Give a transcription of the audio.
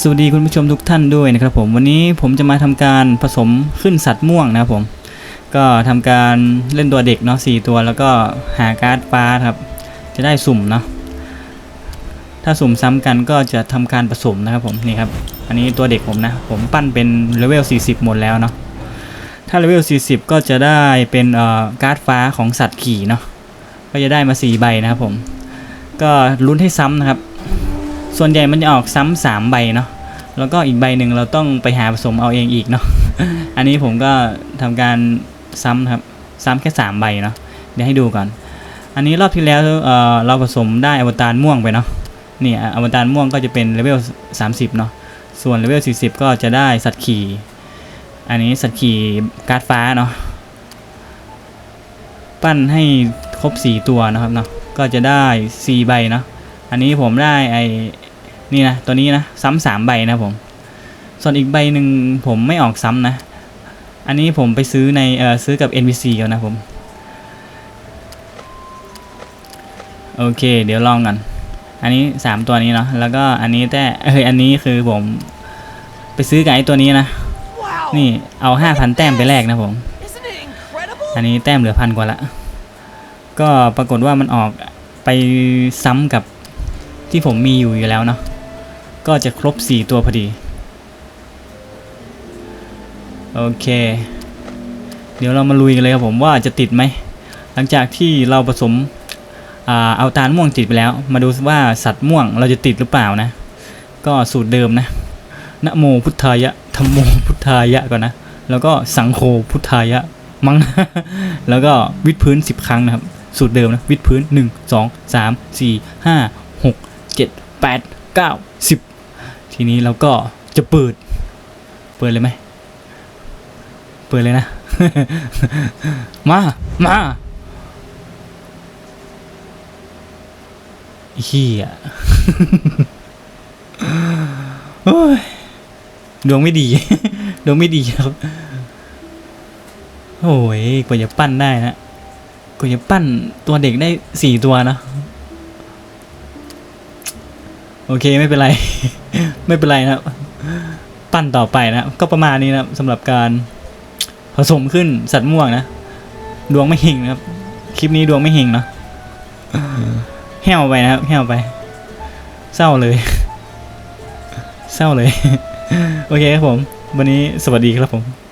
สวัสดีคุณผู้ชมทุกท่านด้วยนะครับผมวันนี้ผมจะมาทำการผสมขึ้นสัตว์ม่วงนะครับผม ก็ทำการเล่นตัวเด็กเนาะสี่ตัวแล้วก็หาการ์ดฟ้าครับ จะได้สุ่มเนาะถ้าสุ่มซ้ำกันก็จะทำการผสมนะครับผมนี่ครับอันนี้ตัวเด็กผมนะ ผมปั้นเป็นเลเวล 40 หมดแล้วเนาะถ้าเลเวล 40 ก็จะได้เป็นเอ่อการ์ดฟ้าของสัตว์ขี่เนาะก็จะได้มา 4 ใบนะครับผม ก็ลุ้นให้ซ้ำนะครับ ส่วนใหญ่มันจะออกซ้ำสามใบเนาะแล้วก็อีกใบหนึ่งเราต้องไปหาผสมเอาเองอีกเนาะอันนี้ผมก็ทำการซ้ำครับ ซ้ำแค่สามใบเนาะเดี๋ยวให้ดูก่อน อันนี้รอบที่แล้วเเราผสมได้อวตารม่วงไปเนาะนี่อวตารม่วงก็จะเป็นเลเวล30 เนาะส่วนเลเวล40 ก็จะได้สัตว์ขี่อันนี้สัตว์ขี่การ์ดฟ้าเนาะปั้นให้ครบ 4 ตัวนะครับเนาะก็จะได้ 4 ใบเนาะอันนี้ผมได้ไอ นี่นะตัวนี้นะซ้ำสามใบนะผม ส่วนอีกใบหนึ่งผมไม่ออกซ้ำนะ อันนี้ผมไปซื้อในเอ่อซื้อกับ NPC กันนะผม โอเค เดี๋ยวลองกันอันนี้สามตัวนี้เนาะแล้วก็อันนี้แต่เอ้ยอันนี้คือผมไปซื้อกับไอ้ตัวนี้นะ Wow! นี่เอาห้าพันแต้มไปแลกนะผม Isn't it incredible? อันนี้แต้มเหลือพันกว่าละ ก็ปรากฏว่ามันออกไปซ้ำกับที่ผมมีอยู่อยู่แล้วเนาะ ก็จะครบ 4 ตัวพอดี โอเค เดี๋ยวเรามาลุยกันเลยครับผมว่าจะติดไหม หลังจากที่เราผสมเอาตาลม่วงติดไปแล้ว มาดูว่าสัตว์ม่วงเราจะติดหรือเปล่านะ ก็สูตรเดิมนะนะโมพุทธายะธรรมโมพุทธายะก่อนนะ แล้วก็สังโฆพุทธายะมั้งแล้วก็วิดพื้น 10 ครั้งนะครับ สูตรเดิมนะ วิดพื้น 1 2 3 4 5 6 7 8 9 10 ทีนี้เราก็จะเปิด เปิดเลยไหม เปิดเลยนะ มา มาเฮียโอ้ยดวงไม่ดี ดวงไม่ดีครับ โอ้ยกว่าจะปั้นได้นะ กว่าจะปั้นตัวเด็กได้สี่ตัวนะ โอเคไม่เป็นไร ไม่เป็นไรนะครับปั้นต่อไปนะก็ประมาณนี้นะสำหรับการผสมขึ้นสัตว์ม่วงนะดวงไม่เฮงนะครับ คลิปนี้ดวงไม่เฮงเนาะแห้วไปนะครับแห้วไป เศร้าเลย เศร้าเลย โอเคครับผม วันนี้สวัสดีครับผม